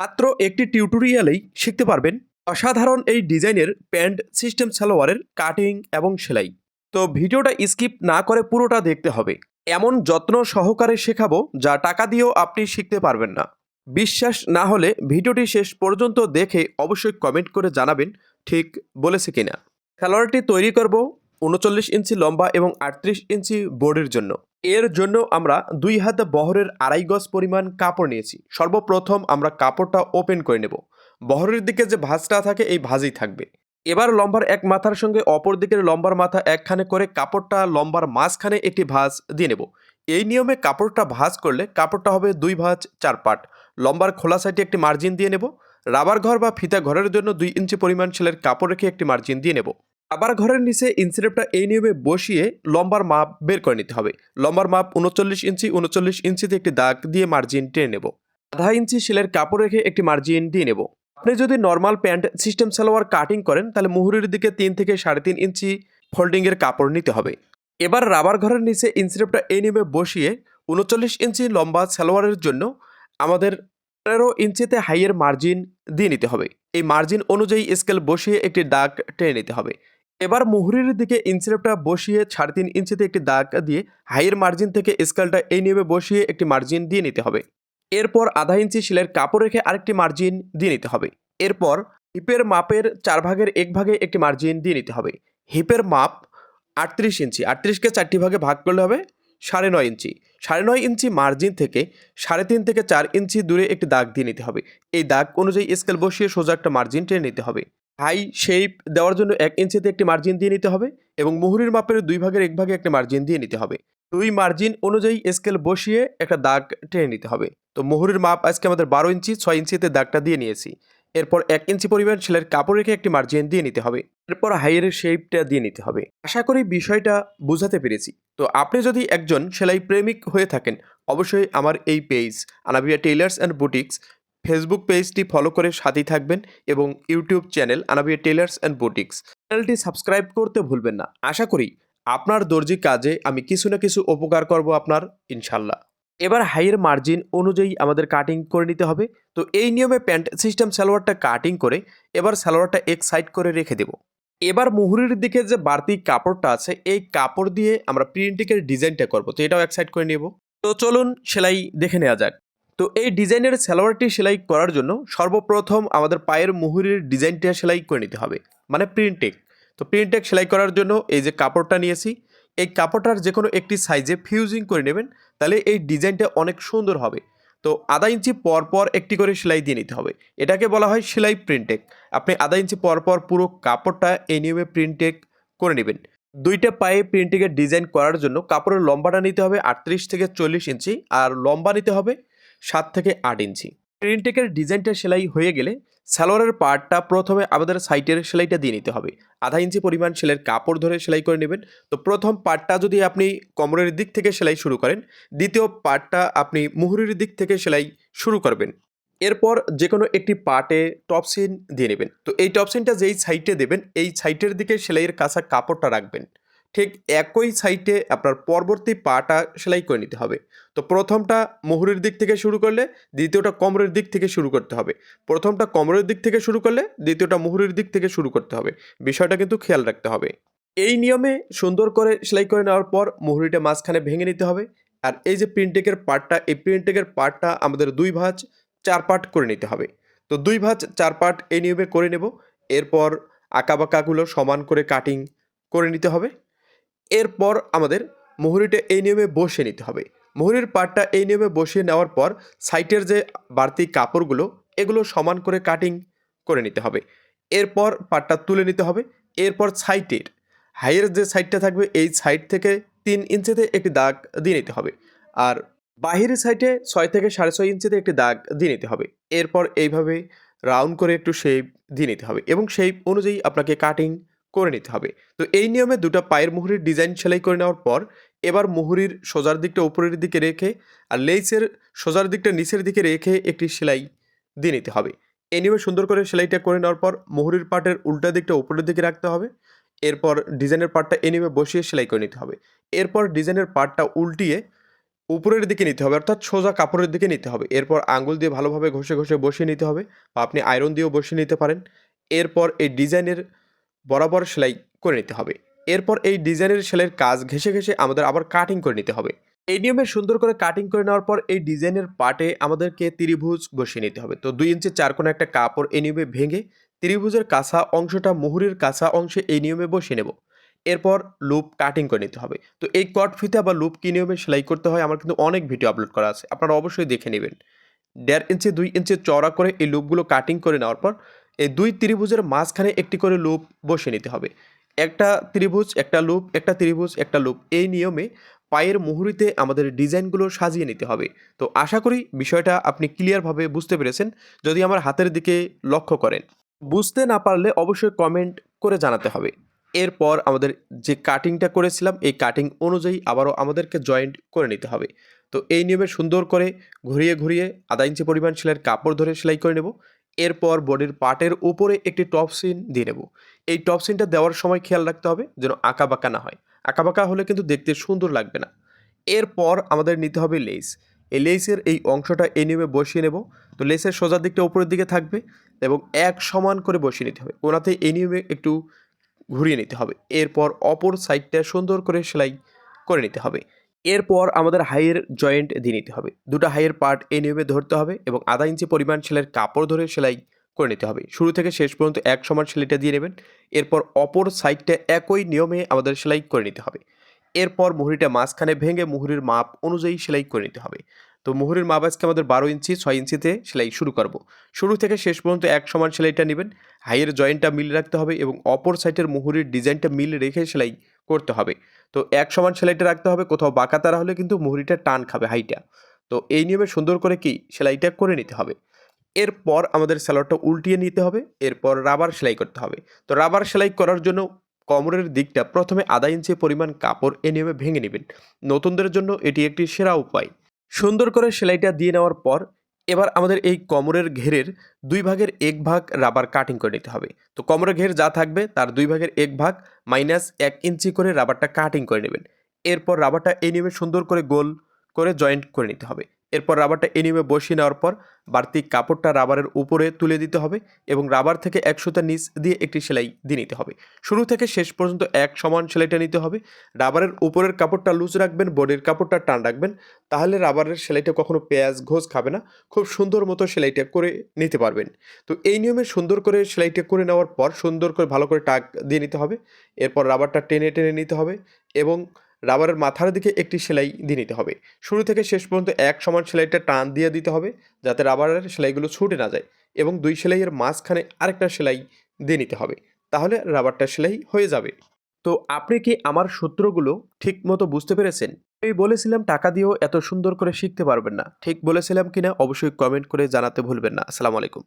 মাত্র একটি টিউটোরিয়ালেই শিখতে পারবেন অসাধারণ এই ডিজাইনের প্যান্ট সিস্টেম সালোয়ারের কাটিং এবং সেলাই। তো ভিডিওটা স্কিপ না করে পুরোটা দেখতে হবে। এমন যত্ন সহকারে শেখাবো যা টাকা দিয়েও আপনি শিখতে পারবেন না। বিশ্বাস না হলে ভিডিওটি শেষ পর্যন্ত দেখে অবশ্যই কমেন্ট করে জানাবেন ঠিক বলেছে কিনা। সালোয়ারটি তৈরি করব উনচল্লিশ ইঞ্চি লম্বা এবং আটত্রিশ ইঞ্চি বোর্ডের জন্য। এর জন্য আমরা দুই হাত বহরের আড়াই গজ পরিমাণ কাপড় নিয়েছি। সর্বপ্রথম আমরা কাপড়টা ওপেন করে নেব। বহরের দিকে যে ভাঁজটা থাকে, এই ভাঁজই থাকবে। এবার লম্বার এক মাথার সঙ্গে অপর দিকের লম্বার মাথা একখানে করে কাপড়টা লম্বার মাঝখানে একটি ভাঁজ দিয়ে নেব। এই নিয়মে কাপড়টা ভাঁজ করলে কাপড়টা হবে দুই ভাঁজ, চার পাট। লম্বার খোলা সাইডে একটি মার্জিন দিয়ে নেব। রাবার ঘর বা ফিতা ঘরের জন্য দুই ইঞ্চি পরিমাণ সেলের কাপড় রেখে একটি মার্জিন দিয়ে নেব। আবার ঘরের নিচে ইনসিলেপটা এই নিয়মে বসিয়ে লম্বার মাপ বের করে নিতে হবে। লম্বার মাপ উনচল্লিশ ইঞ্চি, উনচল্লিশ ইঞ্চিতে একটি দাগ দিয়ে মার্জিন টেনে নেব। আধা ইঞ্চি সেলের কাপড় রেখে একটি মার্জিন দিয়ে নেব। আপনি যদি normal pant system salwar cutting করেন, তাহলে মুহুরির দিকে তিন থেকে সাড়ে তিন ইঞ্চি ফোল্ডিংয়ের কাপড় নিতে হবে। এবার রাবার ঘরের নিচে ইনসিলেপটা এই নিয়মে বসিয়ে উনচল্লিশ ইঞ্চি লম্বা সালোয়ারের জন্য আমাদের পনেরো ইঞ্চিতে হাইয়ের মার্জিন দিয়ে নিতে হবে। এই মার্জিন অনুযায়ী স্কেল বসিয়ে একটি দাগ টেনে নিতে হবে। এবার মুহুরির দিকে ইনসিলেপটা বসিয়ে সাড়ে তিন ইঞ্চিতে একটি দাগ দিয়ে হাইয়ের মার্জিন থেকে স্কেলটা এই নিয়মে বসিয়ে একটি মার্জিন দিয়ে নিতে হবে। এরপর আধা ইঞ্চি শিলের কাপড় রেখে আরেকটি মার্জিন দিয়ে নিতে হবে। এরপর হিপের মাপের চার ভাগের এক ভাগে একটি মার্জিন দিয়ে নিতে হবে। হিপের মাপ আটত্রিশ ইঞ্চি, আটত্রিশকে চারটি ভাগে ভাগ করলে হবে সাড়ে নয় ইঞ্চি। সাড়ে নয় ইঞ্চি মার্জিন থেকে সাড়ে তিন থেকে চার ইঞ্চি দূরে একটি দাগ দিয়ে নিতে হবে। এই দাগ অনুযায়ী স্কেল বসিয়ে সোজা একটা মার্জিন টেনে নিতে হবে। হাই শেপ দেওয়ার জন্য এক ইঞ্চিতে একটি মার্জিন দিয়ে নিতে হবে এবং মুহুরির মাপের দুই ভাগের এক ভাগে একটি মার্জিন দিয়ে নিতে হবে। দুই মার্জিন অনুযায়ী স্কেল বসিয়ে একটা দাগ টেনে নিতে হবে। তো মুহুরির মাপ আজকে আমাদের বারো ইঞ্চি ছয় ইঞ্চিতে দাগটা দিয়ে নিয়েছি। এরপর এক ইঞ্চি পরিমাণ সেলের কাপড় রেখে একটি মার্জিন দিয়ে নিতে হবে। এরপর হাইয়ের শেপটা দিয়ে নিতে হবে। আশা করি বিষয়টা বোঝাতে পেরেছি। তো আপনি যদি একজন সেলাই প্রেমিক হয়ে থাকেন, অবশ্যই আমার এই page Anabia tailors and boutiques Facebook পেজটি ফলো করে সাথেই থাকবেন এবং YouTube channel Anabia tailors and boutiques চ্যানেলটি সাবস্ক্রাইব করতে ভুলবেন না। আশা করি আপনার দর্জি কাজে আমি কিছু না কিছু উপকার করব আপনার, ইনশাল্লাহ। এবার হাইয়ের মার্জিন অনুযায়ী আমাদের কাটিং করে নিতে হবে। তো এই নিয়মে প্যান্ট সিস্টেম সালোয়ারটা কাটিং করে এবার সালোয়ারটা এক সাইড করে রেখে দেব। এবার মুহুরির দিকে যে বাড়তি কাপড়টা আছে, এই কাপড় দিয়ে আমরা প্রিন্টিকের ডিজাইনটা করব। তো এটাও এক সাইড করে নেব। তো চলুন সেলাই দেখে নেওয়া যাক। তো এই ডিজাইনের সালোয়ারটি সেলাই করার জন্য সর্বপ্রথম আমাদের পায়ের মুহুরির ডিজাইনটা সেলাই করে নিতে হবে মানে প্রিন্টেক তো প্রিন্টেক সেলাই করার জন্য এই যে কাপড়টা নিয়েছি, এই কাপড়টার যে কোনো একটি সাইজে ফিউজিং করে নেবেন, তাহলে এই ডিজাইনটা অনেক সুন্দর হবে। তো আধা ইঞ্চি পর পর একটি করে সেলাই দিয়ে নিতে হবে। এটাকে বলা হয় সেলাই প্রিন্টেক আপনি আধা ইঞ্চি পর পর পুরো কাপড়টা এই নিয়মে প্রিন্টেক করে নেবেন। দুইটা পায়ে প্রিন্টিংয়ের ডিজাইন করার জন্য কাপড়ের লম্বাটা নিতে হবে আটত্রিশ থেকে চল্লিশ ইঞ্চি, আর লম্বা নিতে হবে সাত থেকে আট ইঞ্চি। প্রিন্টেকের ডিজাইনটা সেলাই হয়ে গেলে সালোয়ারের পার্টটা প্রথমে আমাদের সাইটের সেলাইটা দিয়ে নিতে হবে। আধা ইঞ্চি পরিমাণ সেলাইয়ের কাপড় ধরে সেলাই করে নেবেন। তো প্রথম পার্টটা যদি আপনি কোমরের দিক থেকে সেলাই শুরু করেন, দ্বিতীয় পার্টটা আপনি মুহুরির দিক থেকে সেলাই শুরু করবেন। এরপর যে কোনো একটি পার্টে টপসিন দিয়ে নেবেন। তো এই টপসিনটা যেই সাইটে দেবেন, এই সাইটের দিকে সেলাইয়ের কাঁচা কাপড়টা রাখবেন। ঠিক একই সাইটে আপনার পরবর্তী পাটা সেলাই করে নিতে হবে। তো প্রথমটা মুহুরির দিক থেকে শুরু করলে, দ্বিতীয়টা কোমরের দিক থেকে শুরু করতে হবে। প্রথমটা কোমরের দিক থেকে শুরু করলে, দ্বিতীয়টা মুহুরির দিক থেকে শুরু করতে হবে। বিষয়টা কিন্তু খেয়াল রাখতে হবে। এই নিয়মে সুন্দর করে সেলাই করে নেওয়ার পর মুহুরিটা মাঝখানে ভেঙে নিতে হবে। আর এই যে প্রিন্টেকের পার্টটা এই প্রিন্টেকের পার্টটা আমাদের দুই ভাঁজ, চার পার্ট করে নিতে হবে। তো দুই ভাঁজ, চার পার্ট এই নিয়মে করে নেব। এরপর আঁকাবাঁকাগুলো সমান করে কাটিং করে নিতে হবে। এরপর আমাদের মুহুরিটা এই নিয়মে বসে নিতে হবে। মুহুরির পাটটা এই নিয়মে বসিয়ে নেওয়ার পর সাইটের যে বাড়তি কাপড়গুলো, এগুলো সমান করে কাটিং করে নিতে হবে। এরপর পাটটা তুলে নিতে হবে। এরপর সাইটের, হাইয়ের যে সাইডটা থাকবে, এই সাইড থেকে তিন ইঞ্চিতে একটি দাগ দিয়ে নিতে হবে। আর বাহিরের সাইডে ছয় থেকে সাড়ে ছয় ইঞ্চিতে একটি দাগ দিয়ে নিতে হবে। এরপর এইভাবে রাউন্ড করে একটু শেপ দিয়ে নিতে হবে এবং শেপ অনুযায়ী আপনাকে কাটিং করে নিতে হবে। তো এই নিয়মে দুটো পায়ের মুহুরির ডিজাইন সেলাই করে নেওয়ার পর এবার মুহুরির সোজার দিকটা উপরের দিকে রেখে আর লেইসের সোজার দিকটা নিচের দিকে রেখে একটি সেলাই দিয়ে নিতে হবে। এই নিয়মে সুন্দর করে সেলাইটা করে নেওয়ার পর মুহুরির পাটের উল্টা দিকটা উপরের দিকে রাখতে হবে। এরপর ডিজাইনের পার্টটা এই নিয়মে বসিয়ে সেলাই করে নিতে হবে। এরপর ডিজাইনের পার্টটা উল্টিয়ে উপরের দিকে নিতে হবে, অর্থাৎ সোজা কাপড়ের দিকে নিতে হবে। এরপর আঙ্গুল দিয়ে ভালোভাবে ঘষে ঘষে বসিয়ে নিতে হবে বা আপনি আয়রন দিয়েও বসিয়ে নিতে পারেন। এরপর এই ডিজাইনের বরাবর সেলাই করে নিতে হবে। এরপর এই ডিজাইনের সেলাইয়ের কাজ ঘেসে ঘেসে আমাদের আবার কাটিং করে নিতে হবে। এই নিয়মে সুন্দর করে কাটিং করে নেওয়ার পর এই ডিজাইনের পার্টে আমাদেরকে ত্রিভুজ বসিয়ে নিতে হবে। তো দুই ইঞ্চি চার কোণে একটা কাপড় এই নিয়মে ভেঙে ত্রিভুজের কাঁচা অংশটা মুহুরির কাঁচা অংশে এই নিয়মে বসিয়ে নেব। এরপর লুপ কাটিং করে নিতে হবে। তো এই কট ফিতা বা লুপ কী নিয়মে সেলাই করতে হয় আমার কিন্তু অনেক ভিডিও আপলোড করা আছে। আপনারা অবশ্যই দেখে নেবেন। দেড় ইঞ্চি, দুই ইঞ্চি চওড়া করে এই লুপগুলো কাটিং করে নেওয়ার পর এই দুই ত্রিভুজের মাঝখানে একটি করে লুপ বসিয়ে নিতে হবে। একটা ত্রিভুজ, একটা লুপ, একটা ত্রিভুজ, একটা লুপ। এই নিয়মে পায়ের মুহুরিতে আমাদের ডিজাইনগুলো সাজিয়ে নিতে হবে। তো আশা করি বিষয়টা আপনি ক্লিয়ারভাবে বুঝতে পেরেছেন। যদি আমার হাতের দিকে লক্ষ্য করেন, বুঝতে না পারলে অবশ্যই কমেন্ট করে জানাতে হবে। এরপর আমাদের যে কাটিংটা করেছিলাম, এই কাটিং অনুযায়ী আবারও আমাদেরকে জয়েন্ট করে নিতে হবে। তো এই নিয়মে সুন্দর করে ঘুরিয়ে ঘুরিয়ে আধা ইঞ্চি পরিমাণ সেলাইয়ের কাপড় ধরে সেলাই করে নেব। এরপর বডির পার্টের উপরে একটি টপ সিন দিয়ে নেব। এই টপ সিনটা দেওয়ার সময় খেয়াল রাখতে হবে যেন আঁকা বাঁকা না হয়। আঁকা বাঁকা হলে কিন্তু দেখতে সুন্দর লাগবে না। এরপর আমাদের নিতে হবে লেস। এই লেসের এই অংশটা এই নিয়মে বসিয়ে নেব। তো লেসের সোজা দিকটা উপরের দিকে থাকবে এবং এক সমান করে বসিয়ে নিতে হবে। ওনাতে এই নিয়মে একটু ঘুরিয়ে নিতে হবে। এরপর অপর সাইডটা সুন্দর করে সেলাই করে নিতে হবে। এরপর আমাদের হাইয়ের জয়েন্ট দিয়ে নিতে হবে। দুটো হাইয়ের পার্ট এই নিয়মে ধরতে হবে এবং আধা ইঞ্চি পরিমাণ সেলাইয়ের কাপড় ধরে সেলাই করে নিতে হবে। শুরু থেকে শেষ পর্যন্ত এক সমান সেলাইটা দিয়ে নেবেন। এরপর অপর সাইডটা একই নিয়মে আমাদের সেলাই করে নিতে হবে। এরপর মুহুরিটা মাঝখানে ভেঙে মুহুরির মাপ অনুযায়ী সেলাই করে নিতে হবে। তো মুহুরির মাপ আজকে আমাদের বারো ইঞ্চি, ছয় ইঞ্চিতে সেলাই শুরু করব। শুরু থেকে শেষ পর্যন্ত এক সমান সেলাইটা নেবেন। হাইয়ের জয়েন্টটা মিল রাখতে হবে এবং অপর সাইডের মুহুরির ডিজাইনটা মিল রেখে সেলাই করতে হবে। তো এক সমান সেলাইটা রাখতে হবে, কোথাও বাঁকা তারা হলে কিন্তু মুহুরিটা টান খাবে হাইটা তো এই নিয়মে সুন্দর করে কি? সেলাইটা করে নিতে হবে। এরপর আমাদের স্যালোয়ারটা উল্টিয়ে নিতে হবে, এরপর রাবার সেলাই করতে হবে। তো রাবার সেলাই করার জন্য কোমরের দিকটা প্রথমে আধা ইঞ্চি পরিমাণ কাপড় এ নিয়মে ভেঙে নেবেন। নতুনদের জন্য এটি একটি সেরা উপায়। সুন্দর করে সেলাইটা দিয়ে নেওয়ার পর এবার আমাদের এই কোমরের ঘেরের দুই ভাগের এক ভাগ রাবার কাটিং করে নিতে হবে। তো কোমরের ঘের যা থাকবে তার দুই ভাগের এক ভাগ মাইনাস এক ইঞ্চি করে রাবারটা কাটিং করে নেবেন। এরপর রাবারটা এই নিয়মে সুন্দর করে গোল করে জয়েন্ট করে নিতে হবে। এরপর রাবারটা এই নিয়মে বসিয়ে নেওয়ার পর বাড়তি কাপড়টা রাবারের উপরে তুলে দিতে হবে এবং রাবার থেকে এক সুতা নিচ দিয়ে একটি সেলাই দিয়ে নিতে হবে। শুরু থেকে শেষ পর্যন্ত এক সমান সেলাইটা নিতে হবে। রাবারের উপরের কাপড়টা লুজ রাখবেন বডির কাপড়টা টান রাখবেন, তাহলে রাবারের সেলাইটা কখনো পেঁয়াজ, ঘোষ খাবে না। খুব সুন্দর মতো সেলাইটা করে নিতে পারবেন। তো এই নিয়মে সুন্দর করে সেলাইটা করে নেওয়ার পর সুন্দর করে ভালো করে টাক দিয়ে নিতে হবে। এরপর রাবারটা টেনে টেনে নিতে হবে এবং রাবারের মাথার দিকে একটি সেলাই দিয়ে নিতে হবে। শুরু থেকে শেষ পর্যন্ত এক সমান সেলাইটা টান দিয়ে দিতে হবে, যাতে রাবারের সেলাইগুলো ছুটে না যায় এবং দুই সেলাইয়ের মাঝখানে আরেকটা সেলাই দিয়ে নিতে হবে, তাহলে রাবারটা সেলাই হয়ে যাবে। তো আপনি কি আমার সূত্রগুলো ঠিক মতো বুঝতে পেরেছেন? আমি বলেছিলাম টাকা দিয়েও এত সুন্দর করে শিখতে পারবেন না। ঠিক বলেছিলাম কিনা অবশ্যই কমেন্ট করে জানাতে ভুলবেন না। আসসালামু আলাইকুম।